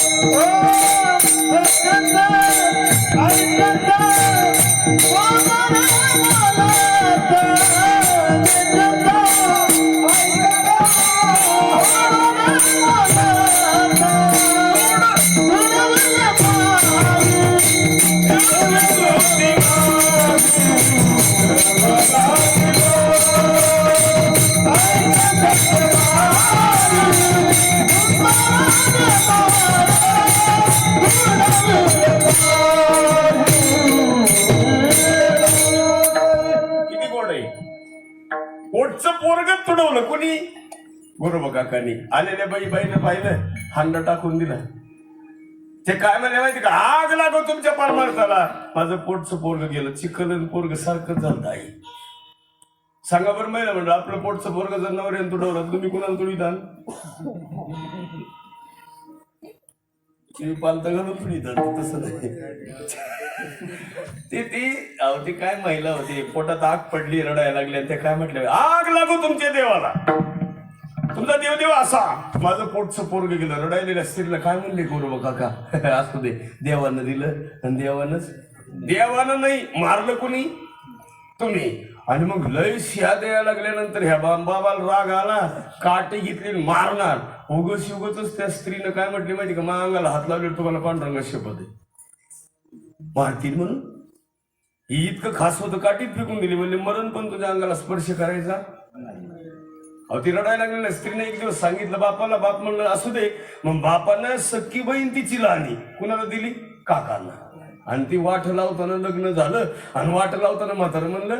Oh, किती पोटचं पोरग तुडवलं. कोणी? बरोबर काकानी आलेल्या बाई बाईनं पाहिलं. हांड टाकून दिला. ते काय म्हणले माहिती का? आग लागो तुमच्या परमार्थाला माझं पोटचं पोरग गेलं. चिखलन पोरग सारखं झालं आई सांगा बरं महिला म्हणलं आपलं पोटचं पोरग जर नवऱ्यानं तुडवलं. तुम्ही कुणाला तुडीदान तुम्ही पालतं घालून तसं नाही. ते ती अवती काय महिला होती पोटात आग पडली रडायला लागली आणि ते काय म्हटले आग लागू तुमच्या देवाला. तुमचा देव देव असा. माझं पोटचं पोरग गेलं रडायलेल्या स्त्रीला काय म्हणले गोरव काका? असू दे देवानं दिलं आणि देवानंच देवानं नाही मारलं कुणी? तुम्ही. आणि मग लय शिया द्यायला लागल्यानंतर ह्या बाबाला राग आला काटे घेतली मारणार. उगच उगतच त्या स्त्रीनं काय म्हटली माहिती का? मांगाला हात लावले तुम्हाला पांढरंगा शपथ आहे मारतील म्हणून? ही इतकं खास होतं काठीत फेकून दिली. म्हणजे मरण पण तुझ्या अंगाला स्पर्श करायचा? अहो ती रडायला लागली ना स्त्रीने एक दिवस सांगितलं बापाला बाप म्हणलं असू दे. मग बापानं सख्खी बहीण तिची लहानी कुणाला दिली? काकांना. आणि ती वाट लावताना लग्न झालं. आणि वाट लावताना म्हातारं म्हणलं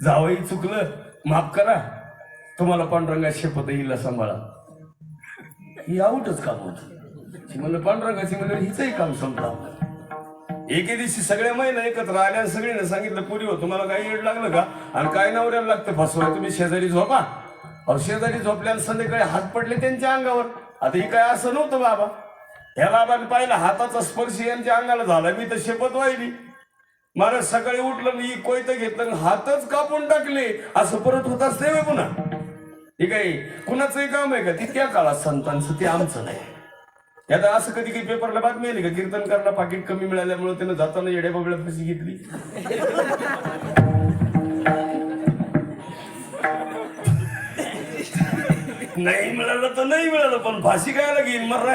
जावई चुकलं माफ करा. तुम्हाला पांडुरंगा शपथ येईल सांभाळा. ही आऊटच काम होत. म्हणलं पांडुरंगाची म्हणलं हिचंही काम संपलं. एके दिवशी सगळ्या महिला एकत्र आल्या सगळ्यांना सांगितलं पुरी हो तुम्हाला काही येड लागलं का? आणि काय नवऱ्याला लागतं? फसवा तुम्ही शेजारी झोपा. अहो शेजारी झोपल्याला संध्याकाळी हात पडले त्यांच्या अंगावर. आता ही काय असं नव्हतं बाबा. ह्या बाबाने पाहिलं हाताचा स्पर्श यांच्या अंगाला झाला. मी तर शपथ वाहिली. महाराज सकाळी उठलं मी कोयत घेतलं आणि हातच कापून टाकले. असं परत होत असते पुन्हा. ठीक आहे कुणाचंही काम आहे का? ती त्या काळात संतांचं ते आमचं नाही. आता असं कधी काही पेपरला बातमी आली का? कीर्तनकारला पाकिट कमी मिळाल्यामुळे त्यानं जाताना येड्या बाबड्या कशी घेतली. नाही मिळालं तर नाही मिळालं पण फाशी काय घेईन मर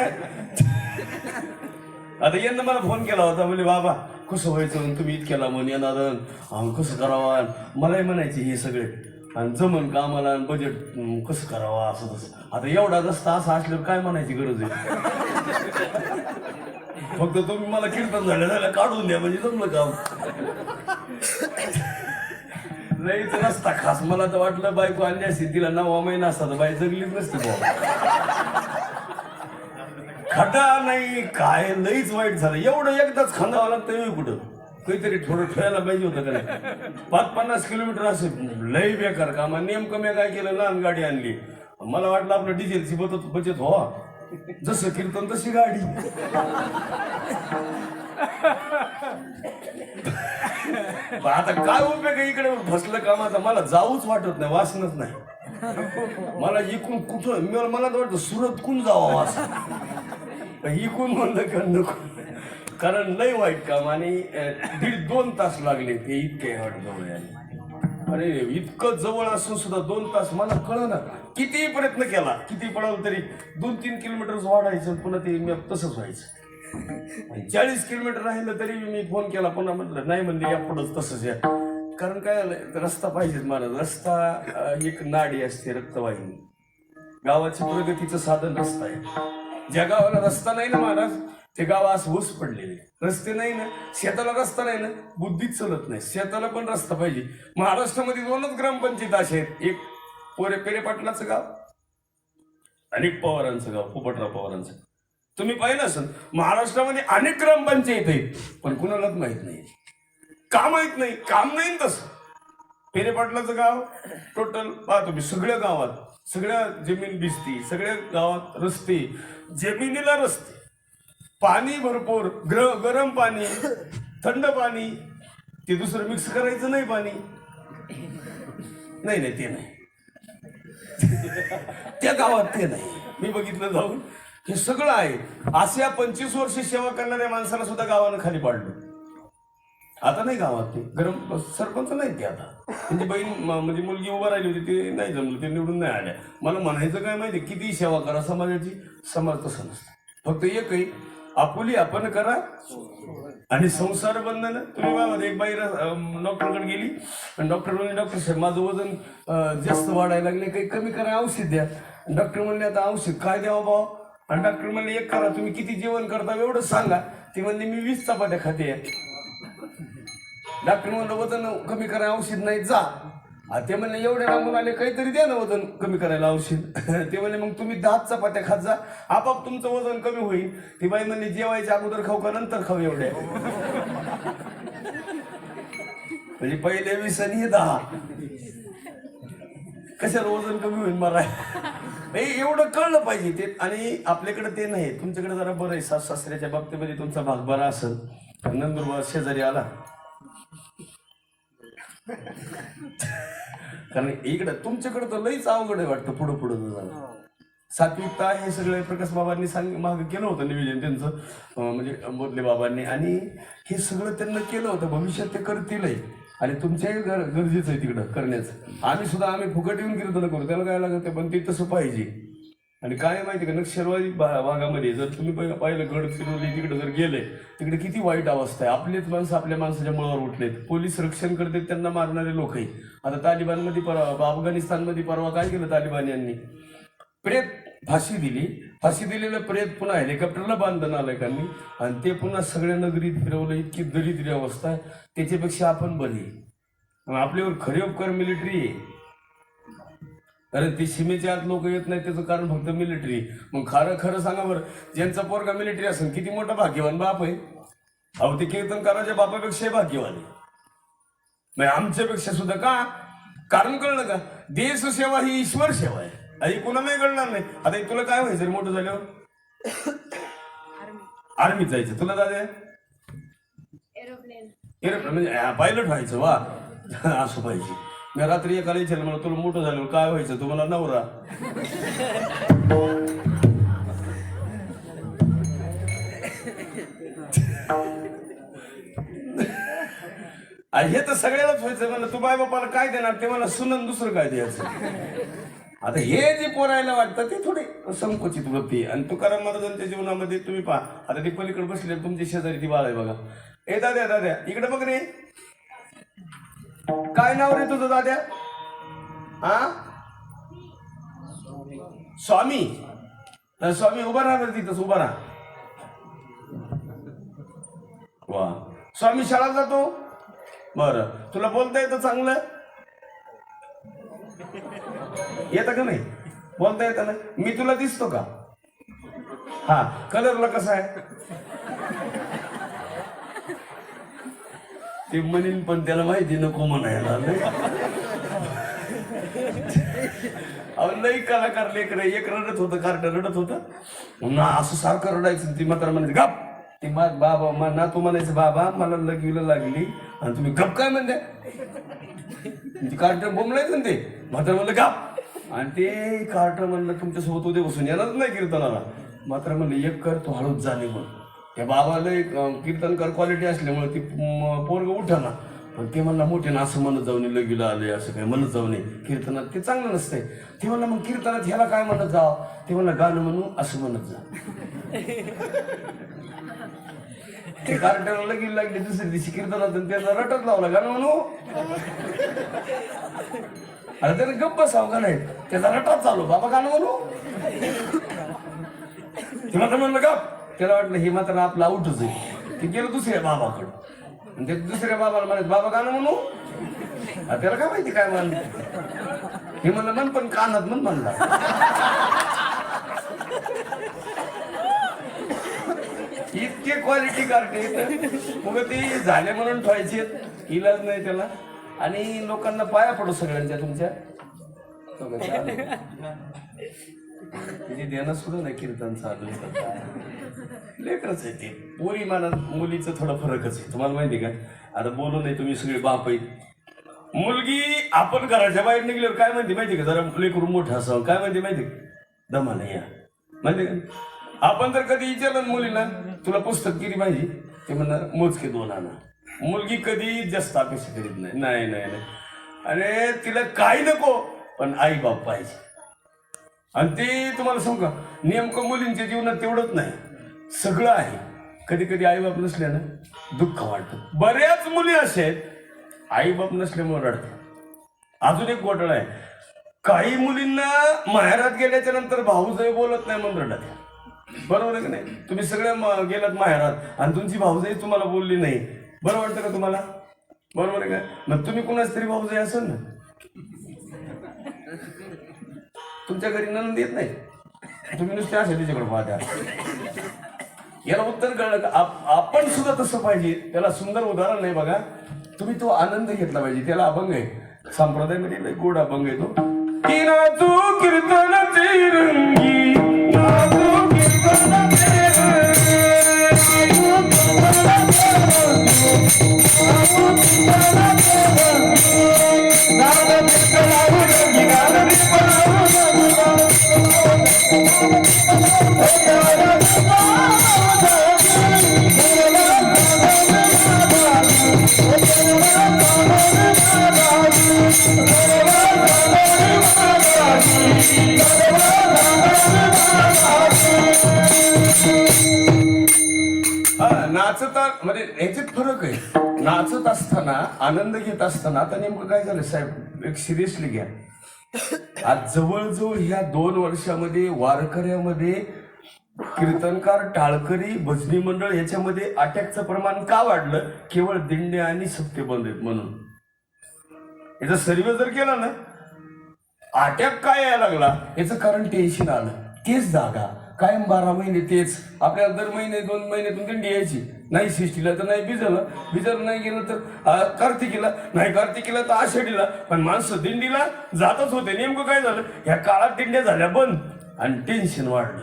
आता यांना मला फोन केला होता म्हणजे बाबा कसं व्हायचं? आणि तुम्ही इतक्या लांबून येणार कसं करावा? मलाही म्हणायचे हे सगळे. आणि जमन कामाला आणि बजेट कसं करावं असं तसं. आता एवढा रस्ता असा असल्यावर काय म्हणायची गरज आहे? फक्त तुम्ही मला कीर्तन झालं झालं काढून द्या म्हणजे जमलं काम. तर रस्ता खास. मला तर वाटलं बायको आणली असती तिला नवा महिना असता तर बाई जगलीच नसती बुवा. खटा नाही काय लईच वाईट झालं. एवढं एकदाच खांदावं लागतं कुठं? काहीतरी थोडं ठेवायला पाहिजे होतं का नाही पाच पन्नास किलोमीटर असेल. लई बेकार का मग नेमकं मी काय केलं? लहान गाडी आणली. मला वाटलं आपलं डिझेलची बचत बचत व्हा. जसं कीर्तन तशी गाडी. आता काय उपयोग आहे इकडे? फसलं कामाचा. मला जाऊच वाटत नाही. वासनच नाही. मला इकून कुठं मला मला तर वाटतं सुरत कुण जावा वास. इकून म्हणलं का नको? कारण लय वाईट काम आणि दीड दोन तास लागले ते इतके हट अरे इतकं जवळ असून सुद्धा दोन तास मला कळ ना किती प्रयत्न केला किती पडावं तरी दोन तीन किलोमीटर वाढायचं पुन्हा ते मी तसंच व्हायचं. चाळीस किलोमीटर राहिलं तरी मी फोन केला पुन्हा म्हटलं नाही म्हणले या पुढंच तसंच या. कारण काय रस्ता पाहिजेत मला रस्ता एक नाडी असते रक्तवाहिनी. गावाची प्रगतीचं साधन रस्ता आहे. ज्या गावाला रस्ता नाही ना महाराज ते गाव असं ऊस पडलेले रस्ते नाही ना शेताला रस्ता नाही ना बुद्धीच चलत नाही. शेताला पण रस्ता पाहिजे. महाराष्ट्रामध्ये दोनच ग्रामपंचायत असे आहेत. एक पोरे पेरेपाटलाचं गाव अनेक पवारांचं गाव पोपटराव पवारांचं. तुम्ही पाहिलं असेल महाराष्ट्रामध्ये अनेक ग्रामपंचायत आहेत पण कुणालाच माहीत नाही. का माहीत नाही? काम नाही ना तसं. पेरेपाटलाचं गाव टोटल पाहतो मी सगळ्या गावात सगळ्या जमीन भिजती सगळ्या गावात रस्ते जमिनीला रस्ते. पाणी भरपूर ग्र गरम पाणी थंड पाणी ते दुसरं मिक्स करायचं नाही पाणी. नाही नाही ते नाही. त्या गावात ते नाही. मी बघितलं जाऊन. हे सगळं आहे. अशा पंचवीस वर्ष सेवा करणाऱ्या माणसाला सुद्धा गावानं खाली पाडलं. आता नाही गावात ते. गरम सरपंच नाही ते आता. म्हणजे बहीण म्हणजे मुलगी उभा राहिली होती ते नाही जमलं. ते निवडून नाही आल्या. मला म्हणायचं काय माहिती किती सेवा करा समाजाची समाज तसं नसतं फक्त एकही आपुली आपण करा. आणि संसार बंधन तुम्ही बाबा एक बाई डॉक्टरकडे गेली. आणि डॉक्टर म्हणले डॉक्टर साहेब माझं वजन जास्त वाढायला लागले काही कमी करा औषध द्या. डॉक्टर म्हणले आता औषध काय द्यावं भाऊ? आणि डॉक्टर म्हणले एक करा तुम्ही किती जेवण करता एवढं सांगा. ती म्हणले मी वीस चपात्या खाते. डॉक्टर म्हणलं वजन कमी करा औषध नाही जा. ते म्हणले एवढे लांबून आले काहीतरी द्या ना वजन कमी करायला औषध. ते म्हणले मग तुम्ही दहा चपात्या खात जा. आपाप तुमचं वजन कमी होईल. ती बाई म्हणली जेवायच्या अगोदर खाऊ का नंतर खाऊ एवढ्या म्हणजे पहिले वीस आणि हे दहा. कशाला वजन कमी होईल मला एवढं कळलं पाहिजे ते. आणि आपल्याकडे ते नाही. तुमच्याकडे जरा बरं आहे. सास सासऱ्याच्या बाबतीमध्ये तुमचा भाग बरा असेल. नंदुरबार शेजारी आला. कारण इकडं तुमच्याकडे तर लईच अवघड आहे वाटतं पुढं पुढं जाणं. सात्विकता हे सगळे प्रकाश बाबांनी सांग मागं केलं होतं नियोजन त्यांचं. म्हणजे बोधले बाबांनी. आणि हे सगळं त्यांना केलं होतं. भविष्यात ते करतीलही. आणि तुमच्याही गर गरजेचं आहे तिकडं करण्याचं. आम्ही सुद्धा आम्ही फुकट येऊन कीर्तन करू. त्याला काय लागत पण ते तसं पाहिजे. आणि काय माहिती का? नक्षलवादी भा- भागामध्ये जर तुम्ही पहि- पाहिलं फिरवली तिकडे जर गेले तिकडे किती वाईट अवस्था आहे. आपलेच माणसं आपल्या माणसाच्या मुळावर उठलेत. पोलीस रक्षण करतात त्यांना मारणारे लोकही आता तालिबानमध्ये परवा अफगाणिस्तानमध्ये परवा काय केलं तालिबान यांनी? प्रेत फाशी दिली. फाशी दिलेलं प्रेत पुन्हा हेलिकॉप्टरला बांधलं नालायकांनी आणि ते पुन्हा सगळ्या नगरीत फिरवलं. इतकी दरिद्री अवस्था आहे. त्याच्यापेक्षा आपण बरी. आणि आपल्यावर खरे उपकार मिलिटरी आहे. कारण ते सीमेच्या आत लोक येत नाही त्याचं कारण फक्त मिलिटरी मग खरं खरं सांगा बरं ज्यांचा पोरगा मिलिटरी असेल किती मोठा भाग्यवान बाप आहे? अहो ते कीर्तनकाराच्या बापापेक्षा भाग्यवान आहे. नाही आमच्यापेक्षा सुद्धा का? कारण कळलं का? देश सेवा ही ईश्वर सेवा आहे. आई कुणा नाही कळणार नाही. आता तुला काय व्हायचं रे मोठं झाल्यावर? आर्मीत जायचं. तुला दादा एरोप्लेन एरोप्लेन म्हणजे पायलट व्हायचं वा. असं पाहिजे. रात्री एकाला विचारलं मला तुला मोठं झालं काय व्हायचं? तुम्हाला नवरा. आणि हे तर सगळ्यालाच व्हायचं. म्हणलं तू बाय बापाला काय देणार? ते मला सुनन दुसरं काय द्यायचं? आता हे जे पोरायला वाटतं ते थोडे संकुचित वृत्ती आणि तुकाराम महाराजांच्या जीवनामध्ये तुम्ही पहा आता ती पलीकडे बसले तुमच्या शेजारी ती बाळ आहे बघा. ए दाद्या दाद्या इकडे बघ रे. काय नाव रे तुझं दाद्या? हा? स्वामी. स्वामी उभा राहणार तिथंच उभा राहा. वा. स्वामी शाळा जातो? बर. तुला बोलता येतं चांगलं? येतं का नाही? बोलता येतं ना? मी तुला दिसतो का? हा कलरला कसा आहे? ते म्हणेन पण त्याला माहिती नको म्हणायला. अहो लई कलाकार लेकर एक रडत होतं कार्ट रडत होतं. ना असं सारखं रडायचं ती मात्र म्हणायचं गप. ती मा बाबा मा ना तू म्हणायचं बाबा मला लगीला लागली. आणि तुम्ही गप काय म्हणते? कार्ट बोंबलायचं ना ते. मात्र म्हणलं गप. आणि ते कार्ट म्हणलं तुमच्यासोबत उद्या बसून येणारच नाही कीर्तनाला. मात्र म्हणलं एक कर तू हळूच जाणे म्हणून त्या बाबाला एक कीर्तनकार क्वालिटी असल्यामुळे ती पोरग उठाना. पण ते म्हणला मोठे ना असं म्हणत जाऊन लगीला आले असं काय म्हणत जाऊ नये कीर्तनात ते चांगलं नसतंय. ते म्हणलं मग कीर्तनात ह्याला काय म्हणत जावं? ते म्हणलं गाणं म्हणू असं म्हणत जा. ते कार्ट्याला लगील लागली दुसऱ्या दिवशी कीर्तनात आणि रटत लावला गाणं म्हणू. अरे त्याने गप्प बसावं का नाही? त्याचा रटात चालू बाबा गाणं म्हणू. ते म्हणलं गप. त्याला वाटलं हे मात्र आपलं आउटच आहे. ते गेलं दुसऱ्या बाबाकडं. आणि ते दुसऱ्या बाबाला म्हणत बाबा गाणं म्हणू त्याला काय माहिती काय म्हणलं? हे म्हणलं मन पण कानात म्हण म्हणला. इतके क्वालिटी कार्टे मग ते झाले म्हणून ठेवायचे इलाज नाही त्याला. आणि लोकांना पाया पडू सगळ्यांच्या तुमच्या. म्हणजे देणं सुद्धा नाही कीर्तन चालू लेकरच आहे ते. पोरी माना मुलीचं थोडा फरकच आहे. तुम्हाला माहिती आहे का? आता बोलू नाही तुम्ही सगळे बाप आहेत. मुलगी आपण घराच्या बाहेर निघल्यावर काय म्हणते माहिती का? जरा लेकरून मोठं असावं. काय म्हणते माहिती का? दमा नाही या. माहिती का? आपण जर कधी विचारलं मुलीला तुला पुस्तक किती पाहिजे? ते म्हणणार मोजके दोन आणा. मुलगी कधी जास्त अपेक्षा करीत नाही. नाही नाही नाही. अरे तिला काही नको पण आई बाप पाहिजे. आणि ते तुम्हाला सांगू का नेमकं मुलींच्या जीवनात तेवढंच नाही. सगळं आहे. कधी कधी आईबाप नसल्यानं दुःख वाटतं. बऱ्याच मुली अशा आहेत आईबाप नसल्यामुळे रडतात. अजून एक घोटाळा आहे. काही मुलींना माहेरात गेल्याच्यानंतर भाऊजाई बोलत नाही म्हणून रडत बरोबर आहे की नाही? तुम्ही सगळ्या म- गेलात माहेरात आणि तुमची भाऊजाई तुम्हाला बोलली नाही. बरं वाटतं का तुम्हाला? बरोबर आहे का? मग तुम्ही कुणाच तरी भाऊजाई असेल ना? तुमच्या घरी नंद येत नाही? तुम्ही नुसते असे तिच्याकडे पाहता याला उत्तर कळलं का? आपण सुद्धा तसं पाहिजे. त्याला सुंदर उदाहरण नाही बघा. तुम्ही तो आनंद घेतला पाहिजे. त्याला अभंग आहे. संप्रदायामध्ये लय गोड अभंग आहे तो. की नाचता म्हणजे याच्यात फरक आहे. नाचत असताना आनंद घेत असताना आता नेमकं काय झालं? साहेब एक सिरियसली घ्या. आज जवळजवळ ह्या दोन वर्षामध्ये वारकऱ्यामध्ये कीर्तनकार टाळकरी भजनी मंडळ याच्यामध्ये अटॅकचं प्रमाण का वाढलं? केवळ दिंडे आणि सत्य बंद आहेत म्हणून. याचा सर्वे जर केला ना अटॅक काय यायला लागला? याचं कारण टेन्शन आलं. तेच जागा. कायम बारा महिने तेच. आपल्याला दर महिने दोन महिन्यातून दिंडी यायची नाही शिष्टीला तर नाही बिजलं बिजल नाही गेलं तर कार्तिकीला. नाही कार्तिकीला तर आषाढीला. पण माणसं दिंडीला जातच होते. नेमकं काय झालं? ह्या काळात दिंड्या झाल्या बंद. आणि टेन्शन वाढलं.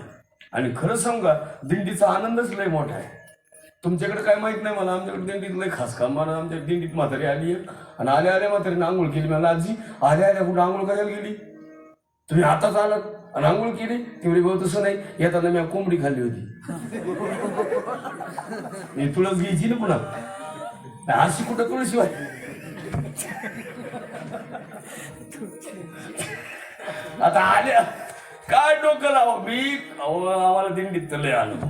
आणि खरं सांगा दिंडीचा आनंदच लय मोठा आहे. तुमच्याकडे काय माहीत नाही मला. आमच्याकडे दिंडीत लय खास काम मला आमच्या दिंडीत म्हातारी आली आहे आणि आल्या आल्या म्हातारीने आंघोळ केली. मला आजी आल्या आल्या कुठं आंघोळ करायला गेली? तुम्ही आताच आलात. आणि आंघोळ केली तेवढी भाऊ तसं नाही येताना मी कोंबडी खाल्ली होती. मी तुळस घ्यायची ना पुन्हा. अशी कुठं तुळशी वाय आता आल्या काय डोकं लावा? मी अहो, आम्हाला दिंडीत तर लय अनुभव.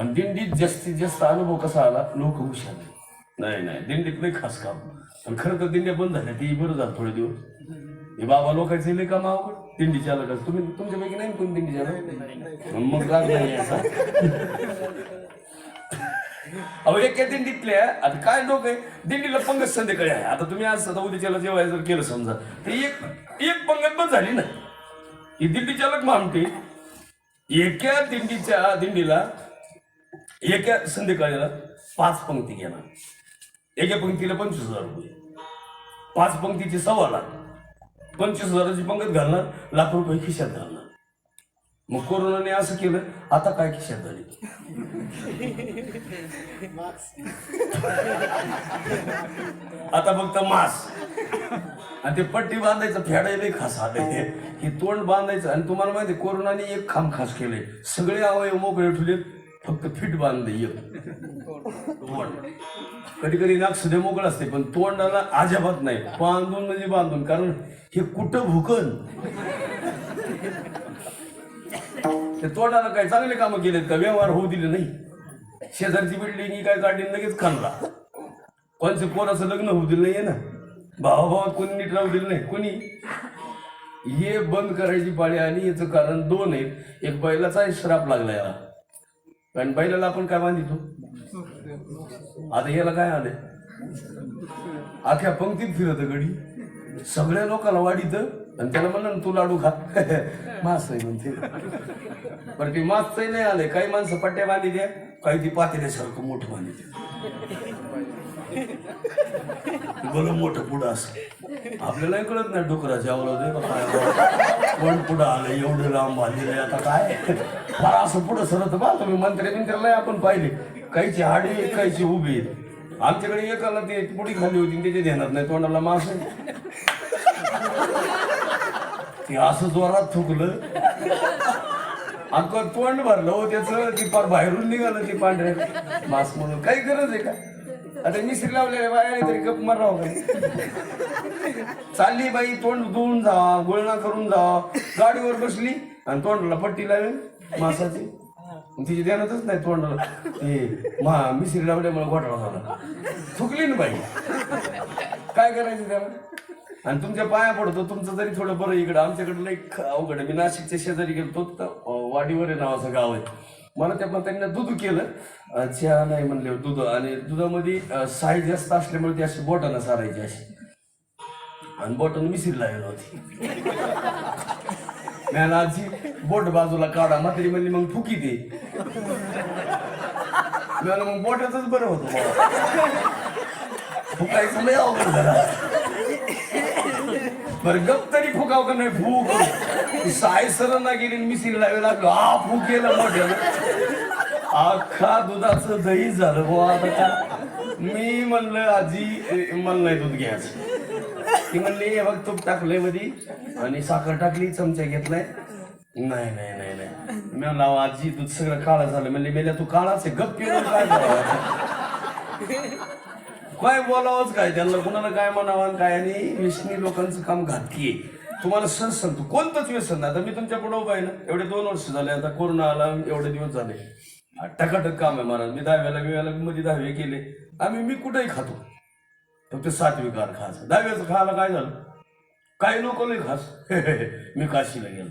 आणि दिंडीत जास्तीत जास्त अनुभव कसा आला? लोक हुशार नाही नाही दिंडीत नाही खास काम. पण खरं तर दिंड्या बंद झाल्या ती बरं झालं थोडे दिवस. हे बाबा लोकांचे लय काम अवघड. दिंडी चालक तुम्ही तुमच्यापैकी नाही कोणी दिंडी चालक मग राग नाही याचा अहो एका दिंडीतल्या आता काय लोक आहे? दिंडीला पंगत संध्याकाळी आहे. आता तुम्ही आज आता उद्याच्याला जेवायला जर केलं समजा तर एक एक पंगत पण झाली ना. ही दिंडी चालक मामटी? एका दिंडीच्या दिंडीला एका संध्याकाळीला पाच पंक्ती घेणार. एका पंक्तीला पंचवीस हजार रुपये. पाच पंक्तीचे सव्वा लाख. पंचवीस हजाराची पंगत घालणार लाख रुपये खिशात घालणार. मग कोरोनाने असं केलं आता काय खिशात झाली आता फक्त मास. आणि ते पट्टी बांधायचं फेडायला खास आले हे तोंड बांधायचं आणि तुम्हाला माहिती कोरोनाने एक खाम खास केलंय. सगळे अवयव मोकळे ठेवले फक्त फिट बांधले तोंड. कधी कधी नाक सुद्धा मोकळं असते पण तोंडाला अजाबात नाही. बांधून म्हणजे बांधून कारण हे कुठं भुकन? ते तोंडाला काय चांगले कामं केलेत का? व्यवहार होऊ दिले नाही. शेजारची बिल्डिंग काय काढली लगेच खाल्ला. कोणच्या पोराचं लग्न होऊ दिलं नाहीये ना? भावाभावात कोणी नीट राहू दिलं नाही. कोणी? हे बंद करायची पाळी आली याचं कारण दोन आहेत. एक बैलाचा श्राप लागला याला. कारण बैलाला आपण काय बांधितो? आता याला काय आलंय? अख्या पंक्तीत फिरत गडी. सगळ्या लोकांना वाढीत आणि त्याला म्हणलं ना तू लाडू खा. मास आहे म्हणते. पण ते मासचंही नाही आलंय. काही माणसं पट्ट्या बांधी द्या काही ती पातेल्यासारखं मोठं बांधी भलं मोठं पुढं असं. आपल्याला कळत नाही डुकराच्या आवलं काय कोण पुढं आलं एवढं लांब बांधलेलं आता काय? फार असं पुढं सरत बा तुम्ही मंत्री मिंत्र्याला आपण पाहिले. काहीची हाडी काहीची उभी. आमच्याकडे एकाला ते पुढी खाली होती त्याचे ध्यानात नाही तोंडाला मास ते असं जोरात थुकलं. अगं तोंड भरलं हो त्याचं ती पार बाहेरून निघालं ते पांढऱ्या. मास्क म्हणून काही गरज आहे का? आता मिसरी लावलेल्या बाया तरी गप मराव चालली बाई तोंड धुवून जा गुळणा करून जा. गाडीवर बसली आणि तोंडाला पट्टी लावेल मासाची. तिची ध्यानातच नाही तोंडाला. ते मा मिसरी लावल्यामुळे घोटाळा झाला. थुकली ना बाई. काय करायचं त्याला? आणि तुमच्या पाया पडतो तुमचं जरी थोडं बरं इकडं. आमच्याकडे लई अवघड आहे. मी नाशिकच्या शेजारी गेलो तर वाडीवर आहे नावाचं गाव आहे. मला त्या पण दूध केलं. चहा नाही म्हणले दूध आणि दुधामध्ये साईज जास्त असल्यामुळे ती अशी बोटानं सारायची अशी. आणि बोटानं मिसरी लागली होती. मी आजी बोट बाजूला काढा म्हातारी म्हणली मग फुकी दे. मी मग बोटाच बरं होत फुकायचं लय अवघड झाला. बरं गप तरी फुकाव का नाही? फुक. साय सरांना गेली मी सिरडावे लागलो. हा फुक गेला अख्खा दुधाचं दही झालं बुवा. आता का मी म्हणलं आजी म्हणलंय मला नाही दूध घ्यायचं. ती म्हणली हे बघ तूप टाकलंय मधी आणि साखर टाकली चमचा घेतलाय. नाही नाही नाही नाही. मी म्हणलं आजी दूध सगळं काळं झालं. म्हणले मेल्या तू काळाच आहे. गप्प पिऊन काय काय बोलावंच काय? त्यांना कुणाला काय म्हणावं काय? आणि व्यसनी लोकांचं काम घातकी आहे तुम्हाला सण सांगतो कोणतंच व्यसन नाही. आता मी तुमच्यापुढे उभा आहे ना. एवढे दोन वर्ष झाले. आता कोरोना आला एवढे दिवस झाले. टकाटक काम आहे महाराज. मी दहाव्याला बिव्याला मध्ये दहावे केले. आम्ही मी कुठेही खातो. फक्त सातवी कार खायचं दहाव्याचं खायला काय झालं? काही नको नाही खास. मी काशीला गेलो.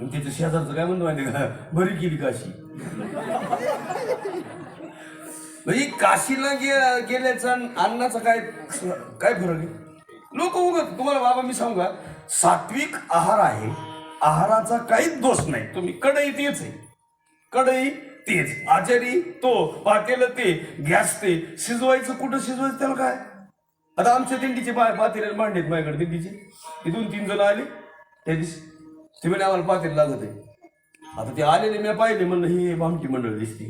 मग शेजारचं काय म्हणतो माहिती का? बरी केली काशी. म्हणजे काशीला गे गेल्याचा अन्नाचा काय काय फरक आहे? लोक उगत तुम्हाला बाबा मी सांगू का? सात्विक आहार आहे आहाराचा काहीच दोष नाही. तुम्ही कढई तेच आहे. कढई तेच. आचारी तो पातेलं ते गॅस ते. शिजवायचं कुठं शिजवायचं त्याला काय? आता आमच्या दिंडीचे बाय पातेले भांडे आहेत माझ्याकडे दिंडीचे. ते दोन तीन जण आले. त्या दिवशी ते म्हणे आम्हाला पातेल लागत आहे. आता ते आलेले मी पाहिले म्हणलं ही भामटी मंडळ दिसते.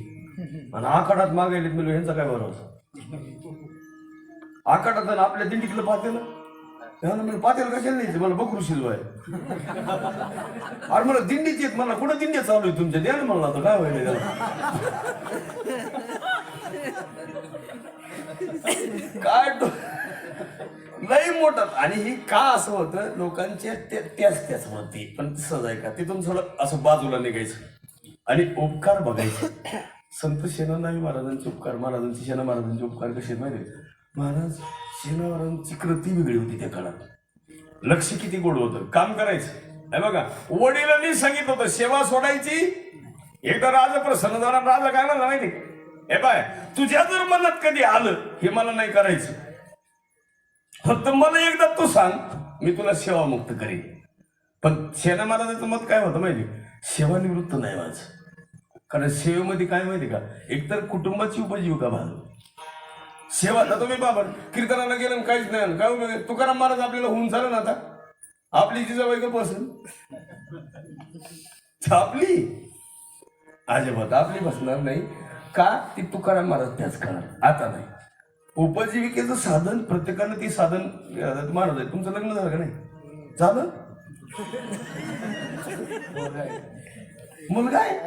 आणि आखाडात मागायलेत म्हणलं ह्यांचा काय भरोसा? आखाडात आणि आपल्या दिंडीतलं पातेलं. म्हणजे पातेल कशाला नाही मला बकरू शिजवाय. अरे मला दिंडीच आहेत मला कुठं दिंडी चालू आहे तुमच्या? द्या ना मला आता काय व्हायला त्याला. काय लई मोठा. आणि ही का असं होतं लोकांच्या त्या- त्याच त्याच होती पण सजाय आहे का? तिथून थोडं असं बाजूला निघायचं. आणि उपकार बघायचे. संत शेणानावी महाराजांचे उपकार महाराजांचे शेणा महाराजांचे उपकार कसे माहिती महाराज जनावरांची कृती वेगळी होती त्या काळात. लक्ष किती गोड होतं. काम करायचं. हे बघा वडिलांनी सांगितलं होतं सेवा सोडायची. एकदा राजा प्रसन्न झाला राजा काय म्हणला माहिती? हे बाय तुझ्या जर मनात कधी आलं हे मला नाही करायचं. फक्त मला एकदा तू सांग मी तुला सेवा मुक्त करेन. पण सेना महाराजाचं मत काय होतं माहिती? सेवानिवृत्त नाही माझं कारण सेवेमध्ये काय माहिती का? एकतर कुटुंबाची उपजीविका भाग. सेवा आता तुम्ही बाबा कीर्तनाला गेलं काहीच नाही काय उपयोग तुकाराम महाराज आपल्याला होऊन झालं ना आता? आपली जिजाबाई का बसन आपली? अजिबात आपली बसणार नाही. का? ती तुकाराम महाराज त्याच करणार आता नाही. उपजीविकेचं साधन प्रत्येकानं ती साधन महाराज आहे. तुमचं लग्न झालं का नाही? झालं मुलगा आहे.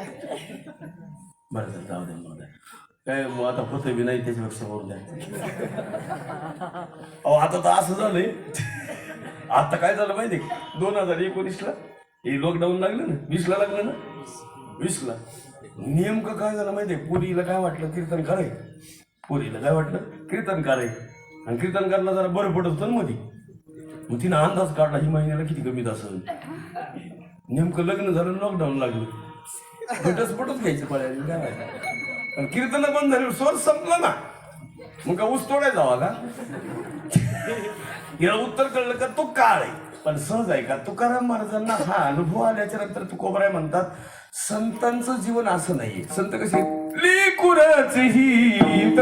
बरं जाऊ दे मुलगा काय मग आता होतं बी नाही त्याच्यापेक्षा होऊन द्या. अहो आता तर असं झालंय. आता काय झालं माहिती दोन हजार एकोणीसला हे लॉकडाऊन लागलं ना वीसला लागलं ना? वीसला. नेमकं काय झालं माहिती पुरीला काय वाटलं? कीर्तन कराय पुरीला काय वाटलं? कीर्तन कराय आणि कीर्तन करायला जरा बरं पडत होतं ना मध्ये मग तिनं अंदाज काढला ही महिन्याला किती कमी असेल? नेमकं लग्न झालं लॉकडाऊन लागलं. घटस्फोटच घ्यायचं पळायला काय कीर्तन बंद झाली सोर्स संपला ना. मग का ऊस तोडाय जावा का? याला उत्तर कळलं का तो काळ आहे. पण सहज आहे का? तुकाराम महाराजांना हा अनुभव आल्याच्यानंतर तुकोबराय म्हणतात संतांचं जीवन असं नाहीये. संत कसे? ही हित